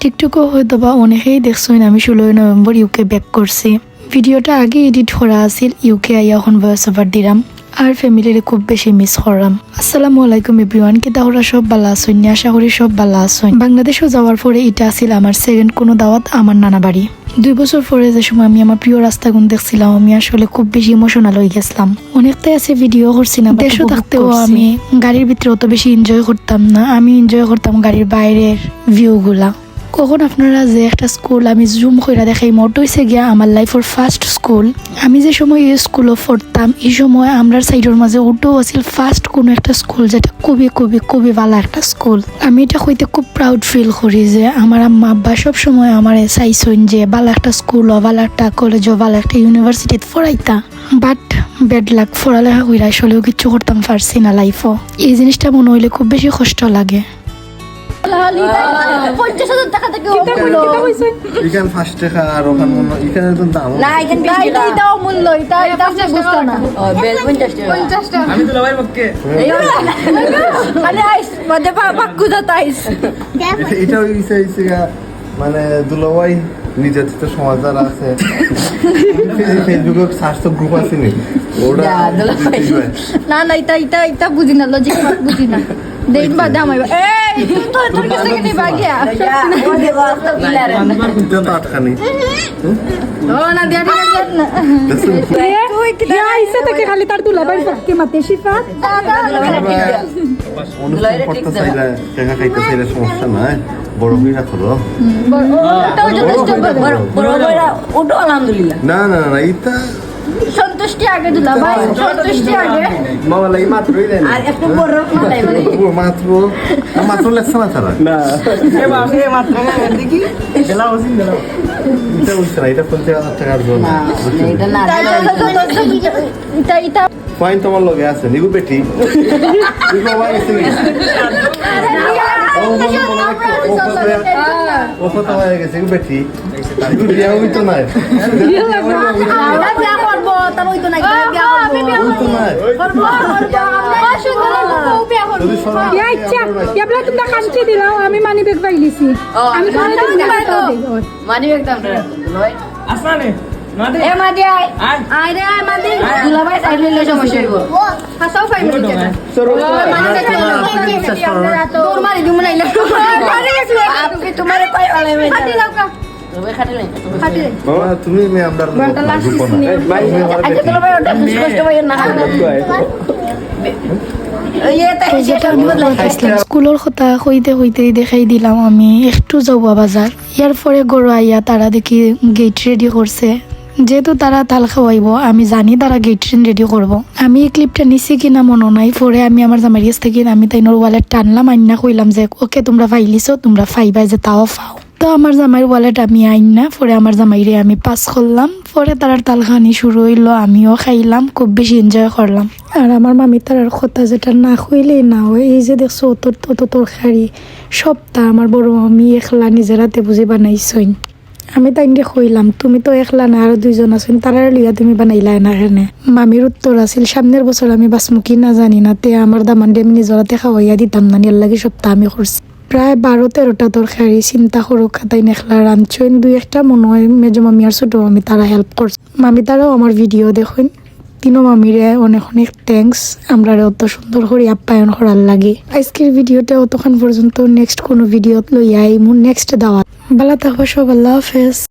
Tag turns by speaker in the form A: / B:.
A: টিকটকও হয়তো বা অনেকেই দেখছেন আমি ষোলোই নভেম্বর ইউকে ব্যাক করছি। ভিডিওটা আগে এডিট করা আছিল ইউকে আইয়া এখন ভয়েস ওভার দিলাম আর ফ্যামিলির খুব বেশি মিস করলাম। আসসালামু আলাইকুম এভরিওয়ান কি তাহলে সব ভালো আছেন? আশা করি সব ভালো আছেন। বাংলাদেশও যাওয়ার পরে এটা আছিল আমার সেকেন্ড কোনো দাওয়াত আমার নানা বাড়ি। দুই বছর পরে যে সময় আমি আমার প্রিয় রাস্তাগুন দেখছিলাম আমি আসলে খুব বেশি ইমোশনাল হয়ে গেছিলাম। অনেকটাই আছে ভিডিও করছি না দেশও থাকতেও আমি গাড়ির ভিতরে অত বেশি এনজয় করতাম না আমি এনজয় করতাম গাড়ির বাইরের ভিউগুলা কখন আপনারা যে একটা স্কুল আমি জুম করে দেখাই, মোট হয়েছে গিয়া আমার লাইফের ফার্স্ট স্কুল আমি যে সময় এই স্কুলে পড়তাম, এই সময় আমরা সাইডের মাঝে উঠো আছিল ফার্স্ট কোনো একটা স্কুল যেটা খুবই খুবই খুবই ভালো একটা স্কুল আমি এটা হইতে খুব প্রাউড ফিল করি যে আমার আম্মা, আব্বা সব সময় আমার চাইছেন যে ভালো একটা স্কুল ভালো একটা কলেজ ভালো একটা ইউনিভার্সিটিতে পড়াইতা। বাট ব্যাড লাক পড়ালেখা কইরা আসলেও কিচ্ছু করতাম পারছি না লাইফও এই জিনিসটা মনে হইলে খুব বেশি কষ্ট লাগে।
B: পঞ্চাশ হাজার টাকা থেকে
C: এখানে ফার্স্ট টাকা আর ওখানে মনে তো দাম
B: না এখানে বেশি এটাও মূল্য এটা এটা আপনি বুঝতে না। পঞ্চাশ টাকা।
D: আমি তো লাভাই পক্ষে
B: আইস
C: এটা- মানে দুলাভাই নির্যাতিত সমাজ যারা আছে। ফেসবুকে স্বাস্থ্য গ্রুপ আছে নি? ওরা
B: না না এটা এটা এটা বুঝি না লজিক বুঝি না। দেখ বাদে আমার এই তুই তো
C: সমস্যা নাই না না না এটা
B: সন্তুষ্টি আগে দিলা ভাই সন্তুষ্টি আগে
D: মামা লাগি মাত্রই দেন
E: আর একটু বড় মাথায় মানে।
C: মাত্র। মাত্র লেখছে না তারা
D: না। এ বাপ এ মাত্র দেখি।
C: এটা হইছে না এটা পঞ্চাশ হাজার টাকার জন্য
E: এটা না
B: এটা এটা
C: ফাইন তোমার লগে আছে নিগু বাবা গেছে মনে মনে কথা হয়ে গেছে নিগু পেটি নিগু বিয়া হইতো নাই
B: আমরা বিয়া করব তার ওই তো নাই বিয়া করব
C: হইতো নাই যদি সরম
F: ইচ্ছা ইয়াবলা তোমরা কাঞ্চি দিলাও আমি মানি ব্যাগ পাইলিছি আমি
B: মানি ব্যাগ
F: দিলাম
B: পাইলো।
E: একদম লয়
D: আসমানে মাদে।
B: এ মাদি আয়।
D: আয়।
B: আয় রে আয় মাদি।
E: দুলাভাই সাইড নিলে সমস্যা হইব
B: হাসাও ফাইন কেন তোর মারি দিমু নাইলে
E: আপনি তোমারে কই আলে মে
B: হাতি লাউকা
E: তবে খাটিলে
B: হাতি
C: বাবা তুমি মে আমরা
B: ঘণ্টা লাস্ট
C: গ্রুপ না।
D: ভাই
E: ওটা কষ্ট ভাই না। তাই
A: যেটা আমি বলতেছিলাম স্কুলের কথা কইতে কইতে দেখাই দিলাম আমি। একটু যাওয়া বাজার। ইয়ার পরে গরু আইয়া তারা দেখি গেট রেডি করছে যেহেতু তারা তাল খাওয়াইব, আমি জানি তারা গেট রেডি করব। আমি এই ক্লিপটা নিছি কিনা মনে নাই, পরে আমি আমার জামাই কাছ থেকে আমি তাইনোর ওয়ালেট টানলাম, আইনা কইলাম যে, ওকে, তোমরা ফাইলিছো, তোমরা ফাইবাই যে, তাও ফাও। তো আমার জামাইয়ের ওয়ালেট আমি আইন না পরে আমার জামাইরে আমি পাস করলাম, পরে তার তালখানি শুরু হইল, আমিও খাইলাম, খুব বেশি এনজয় করলাম। আর আমার মামি তার কথা যেটা না খুইলেই না হয়, এই যে দেখছ অত অত তরকারি সবটা আমার বড় মামি একলা নিজের হাতে বুঝি বানাইছইন। আমি তাইনকে কইলাম, তুমি তো একলা না, আরও দুইজন আছেন, তারার লিয়া তুমি বানাইলা না কেনে মামির উত্তর আছিল, সামনের বছর আমি বাসমুখী না জানি না, তে আমার দামান দিয়ে আমি নিজের হাতে খাওয়াইয়া দিতাম না, নিয়ার লাগে সপ্তাহ আমি করছি। প্রায় বারো তেরোটা তরকারি, চিন্তা করো খাতাই নেখলা রাঁধছইন দুই একটা মনে হয় মেজো মামি আর ছোট মামি, তারা হেল্প করছে। মামি তারাও আমার ভিডিও দেখুন, তিনো মামিরে অনেক অনেক থ্যাঙ্কস আমরা অত সুন্দর করে আপ্যায়ন করার লাগে। আজকের ভিডিওটা অতক্ষণ পর্যন্ত নেক্সট কোনো ভিডিওত লইয়া আইমু নেক্সট দাওয়াত। ভালো থাকব সব আল্লাহ হাফেজ।